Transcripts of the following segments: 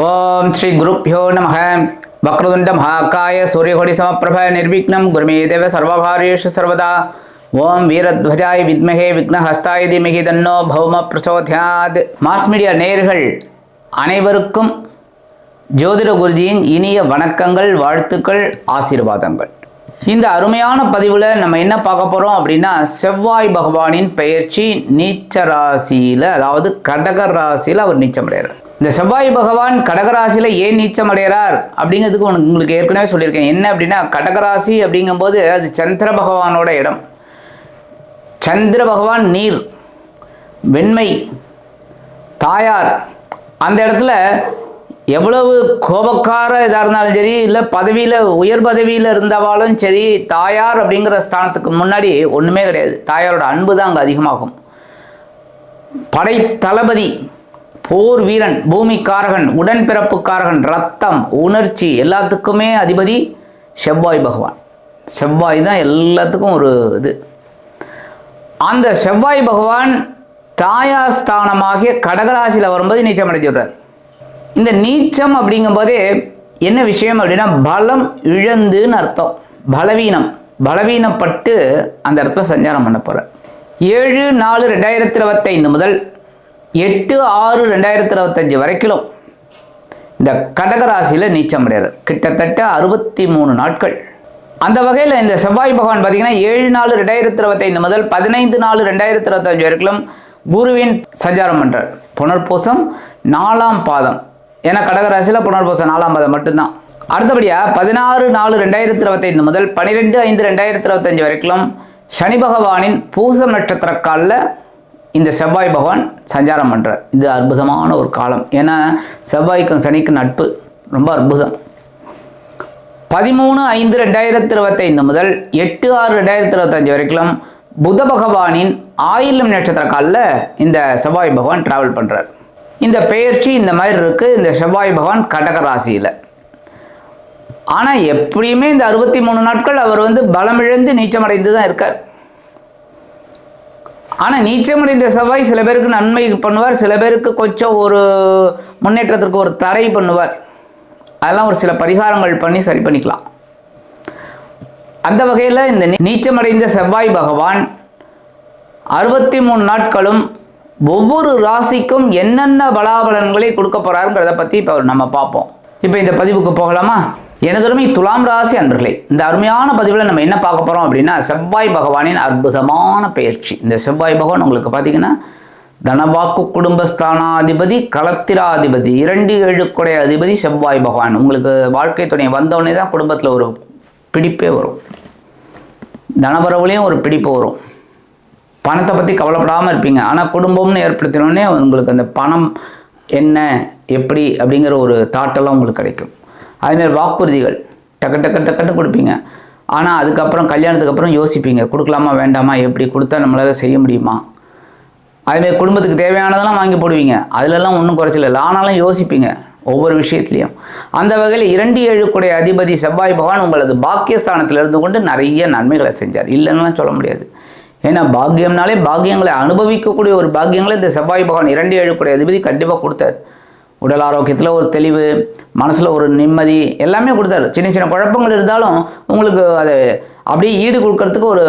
ஓம் ஸ்ரீ குருப்பியோ நம வக்ரதுண்ட மகாக்காய சூரியகொடி சமப்பிரப நிர்விக்னம் குருமே தேவ சர்வகாரியேஷு சர்வதா. ஓம் வீரத்வஜாய் வித்மகே விக்னஹஸ்தாய தீமகி தன்னோ பௌம பிரச்சோத்யாத் மாஸ் மீடியா நேர்கள் அனைவருக்கும் ஜோதிட குருஜியின் இனிய வணக்கங்கள் வாழ்த்துக்கள் ஆசீர்வாதங்கள். இந்த அருமையான பதிவில் நம்ம என்ன பார்க்க போகிறோம் அப்படின்னா செவ்வாய் பகவானின் பெயர்ச்சி நீச்ச ராசியில் அதாவது கடக ராசியில் அவர் நீச்சமடைகிறார் இந்த செவ்வாய் பகவான் கடகராசியில் ஏன் நீச்சம் அடைகிறார் அப்படிங்கிறதுக்கு உனக்கு உங்களுக்கு ஏற்கனவே சொல்லியிருக்கேன். என்ன அப்படின்னா கடகராசி அப்படிங்கும்போது அது சந்திர பகவானோட இடம். சந்திர பகவான் நீர் வெண்மை தாயார். அந்த இடத்துல எவ்வளவு கோபக்கார இதாக இருந்தாலும் சரி இல்லை பதவியில் உயர் பதவியில் இருந்தவாலும் சரி தாயார் அப்படிங்கிற ஸ்தானத்துக்கு முன்னாடி ஒன்றுமே கிடையாது. தாயாரோட அன்பு தான் அங்கே அதிகமாகும். படை தளபதி போர் வீரன் பூமிக்காரகன் உடன்பிறப்புக்காரகன் ரத்தம் உணர்ச்சி எல்லாத்துக்குமே அதிபதி செவ்வாய் பகவான். செவ்வாய் தான் எல்லாத்துக்கும் ஒரு இது. அந்த செவ்வாய் பகவான் தாயாஸ்தானமாகிய கடகராசியில் வரும்போது நீச்சம் அடைஞ்சிடுறார் இந்த நீச்சம் அப்படிங்கும்போதே என்ன விஷயம் அப்படின்னா பலம் இழந்துன்னு அர்த்தம். பலவீனம். பலவீனப்பட்டு அந்த இடத்துல சஞ்சாரம் பண்ண போகிறார் ஏழு நாலு ரெண்டாயிரத்தி இருபத்தைந்து முதல் எட்டு ஆறு ரெண்டாயிரத்தி இருபத்தஞ்சி வரைக்கும் இந்த கடகராசியில் நீச்சம் அடைகிறார் கிட்டத்தட்ட அறுபத்தி மூணு நாட்கள். அந்த வகையில் இந்த செவ்வாய் பகவான் பார்த்தீங்கன்னா ஏழு நாலு ரெண்டாயிரத்தி இருபத்தைந்து முதல் பதினைந்து நாலு ரெண்டாயிரத்தி இருபத்தஞ்சு வரைக்கும் குருவின் சஞ்சாரம் பண்ணுறார் புனர்பூசம் நாலாம் பாதம். ஏன்னா கடகராசியில் புனர்பூசம் நாலாம் பாதம் மட்டும்தான். அடுத்தபடியாக பதினாறு நாலு ரெண்டாயிரத்தி இருபத்தைந்து முதல் பன்னிரெண்டு ஐந்து ரெண்டாயிரத்தி இருபத்தஞ்சு வரைக்கும் சனி பகவானின் பூசம் நட்சத்திர காலில் இந்த செவ்வாய் பகவான் சஞ்சாரம் பண்ணுறார் இது அற்புதமான ஒரு காலம். ஏன்னா செவ்வாய்க்கும் சனிக்கும் நட்பு ரொம்ப அற்புதம். பதிமூணு ஐந்து ரெண்டாயிரத்தி இருபத்தைந்து முதல் எட்டு ஆறு ரெண்டாயிரத்தி இருபத்தஞ்சு வரைக்கும் புத பகவானின் ஆயிலம் நட்சத்திர காலில் இந்த செவ்வாய் பகவான் டிராவல் பண்ணுறார் இந்த பெயர்ச்சி இந்த மாதிரி இருக்குது இந்த செவ்வாய் பகவான் கடக ராசியில். ஆனால் எப்படியுமே இந்த அறுபத்தி மூணு நாட்கள் அவர் வந்து பலமிழந்து நீச்சமடைந்து தான் இருக்கார். ஆனால் நீச்சமடைந்த செவ்வாய் சில பேருக்கு நன்மை பண்ணுவார் சில பேருக்கு கொஞ்சம் ஒரு முன்னேற்றத்திற்கு ஒரு தடை பண்ணுவார். அதெல்லாம் ஒரு சில பரிகாரங்கள் பண்ணி சரி பண்ணிக்கலாம். அந்த வகையில் இந்த நீச்சமடைந்த செவ்வாய் பகவான் அறுபத்தி மூணு நாட்களும் ஒவ்வொரு ராசிக்கும் என்னென்ன பலாபலன்களை கொடுக்க போகிறாருங்கிறத பற்றி இப்போ நம்ம பார்ப்போம். இப்போ இந்த பதிவுக்கு போகலாமா? எனதொருமை துலாம் ராசி அன்பர்களே இந்த அருமையான பதிவில் நம்ம என்ன பார்க்க போகிறோம் அப்படின்னா செவ்வாய் பகவானின் அற்புதமான பயிற்சி. இந்த செவ்வாய் பகவான் உங்களுக்கு பார்த்தீங்கன்னா தனவாக்கு குடும்பஸ்தானாதிபதி களத்திராதிபதி இரண்டு ஏழுக்குடைய அதிபதி செவ்வாய் பகவான். உங்களுக்கு வாழ்க்கை துணை வந்தவுடனே தான் குடும்பத்தில் ஒரு பிடிப்பே வரும். தனபரவுலேயும் ஒரு பிடிப்பு வரும். பணத்தை பற்றி கவலைப்படாமல் இருப்பீங்க. ஆனால் குடும்பம்னு ஏற்படுத்தினோடனே உங்களுக்கு அந்த பணம் என்ன எப்படி அப்படிங்கிற ஒரு தாட்டெல்லாம் உங்களுக்கு கிடைக்கும். அதுமாரி வாக்குறுதிகள் டக்கு டக்கு டக்குன்னு கொடுப்பீங்க. ஆனால் அதுக்கப்புறம் கல்யாணத்துக்கு அப்புறம் யோசிப்பீங்க கொடுக்கலாமா வேண்டாமா எப்படி கொடுத்தா நம்மளால் செய்ய முடியுமா? அதுமாரி குடும்பத்துக்கு தேவையானதெல்லாம் வாங்கி போடுவீங்க. அதிலெல்லாம் ஒன்றும் குறைச்சல இல்லை. ஆனாலும் யோசிப்பீங்க ஒவ்வொரு விஷயத்துலையும். அந்த வகையில் இரண்டு ஏழுக்குடைய அதிபதி செவ்வாய் பகவான் உங்களது பாக்கியஸ்தானத்தில் இருந்து கொண்டு நிறைய நன்மைகளை செஞ்சார். இல்லைன்னுலாம் சொல்ல முடியாது. ஏன்னா பாக்கியம்னாலே பாக்கியங்களை அனுபவிக்கக்கூடிய ஒரு பாக்கியங்களை இந்த செவ்வாய் பகவான் இரண்டு ஏழுக்குடைய அதிபதி கண்டிப்பாக கொடுத்தார். உடல் ஆரோக்கியத்தில் ஒரு தெளிவு மனசில் ஒரு நிம்மதி எல்லாமே கொடுத்தாரு. சின்ன சின்ன குழப்பங்கள் இருந்தாலும் உங்களுக்கு அதை அப்படியே ஈடு கொடுக்கறதுக்கு ஒரு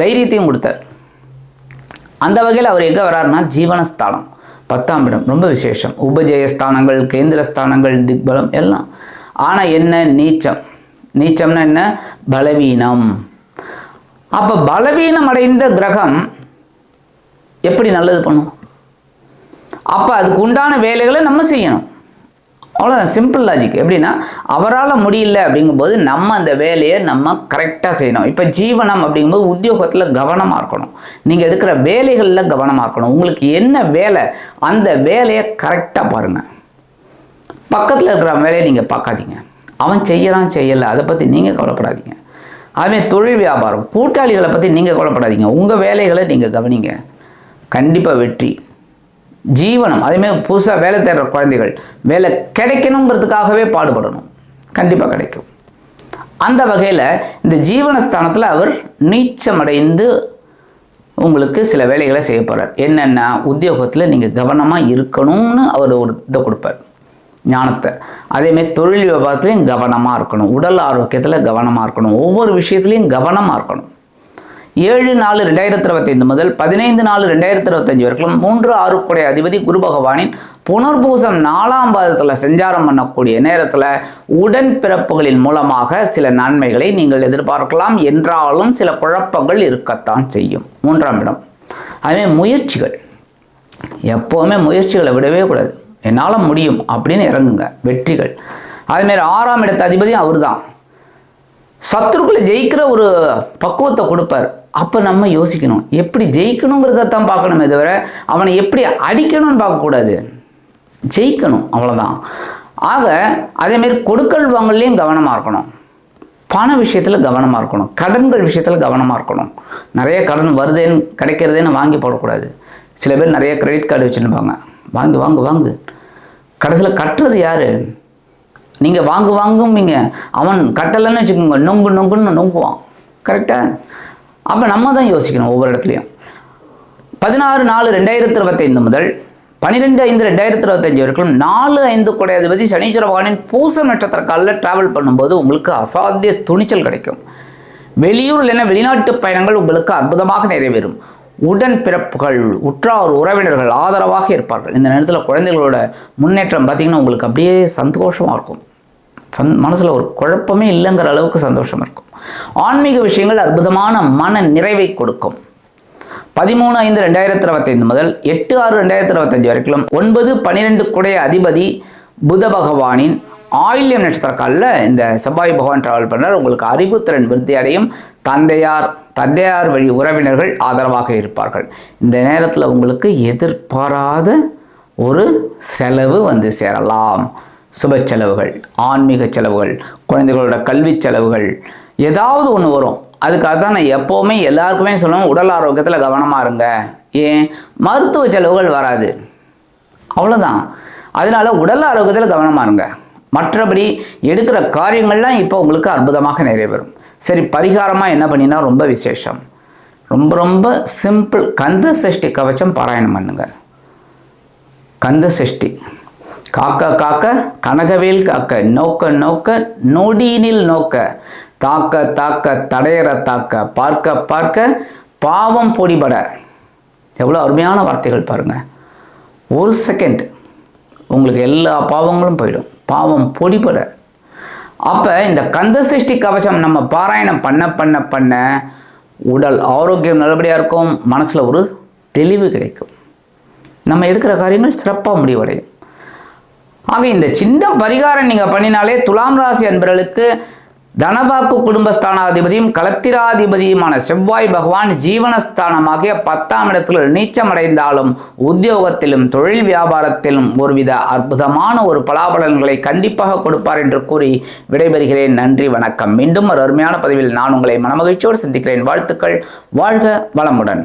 தைரியத்தையும் கொடுத்தார். அந்த வகையில் அவர் எங்கே வராருன்னா ஜீவனஸ்தானம். பத்தாம் இடம் ரொம்ப விசேஷம். உபஜயஸ்தானங்கள் கேந்திரஸ்தானங்கள் திக்பலம் எல்லாம். ஆனால் என்ன? நீச்சம். நீச்சம்னா என்ன? பலவீனம். அப்போ பலவீனம் அடைந்த கிரகம் எப்படி நல்லது பண்ணும்? அப்போ அதுக்கு உண்டான வேலைகளை நம்ம செய்யணும். அவ்வளோதான் சிம்பிள் லாஜிக் எப்படின்னா அவரால் முடியல அப்படிங்கும்போது நம்ம அந்த வேலையை நம்ம கரெக்டாக செய்யணும். இப்போ ஜீவனம் அப்படிங்கும்போது உத்தியோகத்தில் கவனமாக இருக்கணும். நீங்கள் எடுக்கிற வேலைகளில் கவனமாக இருக்கணும். உங்களுக்கு என்ன வேலை அந்த வேலையை கரெக்டாக பாருங்கள் பக்கத்தில் இருக்கிற வேலையை நீங்கள் பார்க்காதீங்க. அவன் செய்யறான் செய்யலை. அதை பற்றி நீங்கள் கவலைப்படாதீங்க. அதுமாதிரி தொழில் வியாபாரம் கூட்டாளிகளை பற்றி நீங்கள் கவலைப்படாதீங்க. உங்கள் வேலைகளை நீங்கள் கவனிங்க. கண்டிப்பாக வெற்றி. ஜீவனம். அதேமாதிரி புதுசாக வேலை தேடுற குழந்தைகள் வேலை கிடைக்கணுங்கிறதுக்காகவே பாடுபடணும். கண்டிப்பாக கிடைக்கும். அந்த வகையில் இந்த ஜீவனஸ்தானத்தில் அவர் நீச்சமடைந்து உங்களுக்கு சில வேலைகளை செய்ய போகிறார் என்னென்னா உத்தியோகத்தில் நீங்கள் கவனமாக இருக்கணும்னு அவர் ஒரு இதை கொடுப்பார். ஞானத்தை. அதேமாரி தொழில் வியாபாரத்துலேயும் கவனமாக இருக்கணும். உடல் ஆரோக்கியத்தில் கவனமாக இருக்கணும். ஒவ்வொரு விஷயத்துலையும் கவனமாக இருக்கணும். ஏழு நாலு ரெண்டாயிரத்தி இருபத்தைந்து முதல் பதினைந்து நாலு ரெண்டாயிரத்தி இருபத்தஞ்சு வரைக்கும் மூன்று ஆறு அதிபதி குரு பகவானின் புனர்பூசம் நாலாம் பாதத்தில் சஞ்சாரம் பண்ணக்கூடிய நேரத்தில் உடன்பிறப்புகளின் மூலமாக சில நன்மைகளை நீங்கள் எதிர்பார்க்கலாம் என்றாலும் சில குழப்பங்கள் இருக்கத்தான் செய்யும். மூன்றாம் இடம். அதுவே முயற்சிகள். எப்போவுமே முயற்சிகளை விடவே கூடாது. என்னால் முடியும் அப்படின்னு இறங்குங்க. வெற்றிகள். அதுமாரி ஆறாம் இடத்து அதிபதியும் அவர் தான் சத்துருக்களை ஜெயிக்கிற ஒரு பக்குவத்தை கொடுப்பார். அப்போ நம்ம யோசிக்கணும். எப்படி ஜெயிக்கணுங்கிறத தான் பார்க்கணுமே தவிர அவனை எப்படி அடிக்கணும்னு பார்க்கக்கூடாது. ஜெயிக்கணும் அவ்வளோதான் ஆக அதேமாரி கொடுக்கல் வாங்கலையும் கவனமாக இருக்கணும். பண விஷயத்தில் கவனமாக இருக்கணும். கடன்கள் விஷயத்தில் கவனமாக இருக்கணும். நிறைய கடன் வருதேன்னு கிடைக்கிறதேன்னு வாங்கி போடக்கூடாது. சில பேர் நிறைய கிரெடிட் கார்டு வச்சுருப்பாங்க. வாங்கு வாங்கு வாங்கு. கடைசியில் கட்டுறது யார்? நீங்கள் வாங்கு வாங்கும்பீங்க. அவன் கட்டலைன்னு வச்சுக்கோங்க. நொங்கு நொங்குன்னு நொங்குவான். கரெக்டாக அப்போ நம்ம தான் யோசிக்கணும் ஒவ்வொரு இடத்துலையும். பதினாறு நாலு ரெண்டாயிரத்தி இருபத்தைந்து முதல் பன்னிரெண்டு ஐந்து ரெண்டாயிரத்தி இருபத்தஞ்சு வரைக்கும் நாலு ஐந்து கொடை சனீஸ்வர பகவானின் பூச நட்சத்திர காலில் டிராவல் பண்ணும்போது உங்களுக்கு அசாத்திய துணிச்சல் கிடைக்கும். வெளியூர் இல்லைன்னா வெளிநாட்டு பயணங்கள் உங்களுக்கு அற்புதமாக நிறைவேறும். உடன் பிறப்புகள் உற்றார் உறவினர்கள் ஆதரவாக இருப்பார்கள். இந்த நேரத்தில் குழந்தைகளோட முன்னேற்றம் பார்த்திங்கன்னா உங்களுக்கு அப்படியே சந்தோஷமாக இருக்கும். சந் மனசில் ஒரு குழப்பமே இல்லைங்கிற அளவுக்கு சந்தோஷம் இருக்கும். ஆன்மீக விஷயங்கள் அற்புதமான மன நிறைவை கொடுக்கும். பதிமூணு ஐந்து ரெண்டாயிரத்தி இருபத்தைந்து முதல் எட்டு ஆறு ரெண்டாயிரத்தி இருபத்தஞ்சு வரைக்கும் ஒன்பது பன்னிரெண்டு குடைய அதிபதி புத பகவானின் ஆயில்யம் நட்சத்திர காலில் இந்த செவ்வாய் பகவான் டிராவல் பண்ணார் உங்களுக்கு அறிவுத்திறன் விருத்தி அடையும் தந்தையார் தந்தையார் வழி உறவினர்கள் ஆதரவாக இருப்பார்கள். இந்த நேரத்தில் உங்களுக்கு எதிர்பாராத ஒரு செலவு வந்து சேரலாம். சுப செலவுகள் ஆன்மீக செலவுகள் குழந்தைகளோட கல்வி செலவுகள் ஏதாவது ஒன்று வரும். அதுக்காக தான் நான் எப்போவுமே எல்லாருக்குமே சொல்லுவேன் உடல் ஆரோக்கியத்தில் கவனமாக இருங்க. ஏன்? மருத்துவ செலவுகள் வராது. அவ்வளோதான் அதனால உடல் ஆரோக்கியத்தில் கவனமாக இருங்க. மற்றபடி எடுக்கிற காரியங்கள்லாம் இப்போ உங்களுக்கு அற்புதமாக நிறைவேறும். சரி பரிகாரமாக என்ன பண்ணினா ரொம்ப விசேஷம். ரொம்ப ரொம்ப சிம்பிள் கந்த சஷ்டி கவச்சம் பாராயணம் பண்ணுங்க. கந்த சஷ்டி. காக்க காக்க கனகவேல் காக்க நோக்க நோக்க நொடியினில் நோக்க தாக்க தாக்க தடையற தாக்க பார்க்க பார்க்க பாவம் பொடிபட. எவ்வளோ அருமையான வார்த்தைகள் பாருங்கள் ஒரு செகண்ட் உங்களுக்கு எல்லா பாவங்களும் போயிடும். பாவம் பொடிபட அப்போ இந்த கந்த சஷ்டி கவச்சம் நம்ம பாராயணம் பண்ண பண்ண பண்ண உடல் ஆரோக்கியம் நல்லபடியாக இருக்கும் மனசில் ஒரு தெளிவு கிடைக்கும். நம்ம எடுக்கிற காரியங்கள் சிறப்பாக முடிவடையும். ஆக இந்த சின்ன பரிகாரம் நீங்கள் பண்ணினாலே துலாம் ராசி அன்பர்களுக்கு தனபாக்கு குடும்பஸ்தானாதிபதியும் கலத்திராதிபதியுமான செவ்வாய் பகவான் ஜீவனஸ்தானமாகிய பத்தாம் இடத்தில் நீச்சமடைந்தாலும் உத்தியோகத்திலும் தொழில் வியாபாரத்திலும் ஒருவித அற்புதமான ஒரு பலாபலன்களை கண்டிப்பாக கொடுப்பார் என்று கூறி விடைபெறுகிறேன். நன்றி வணக்கம். மீண்டும் ஒரு அருமையான பதிவில் நான் உங்களை மனமகிழ்ச்சியோடு சந்திக்கிறேன். வாழ்த்துக்கள். வாழ்க வளமுடன்.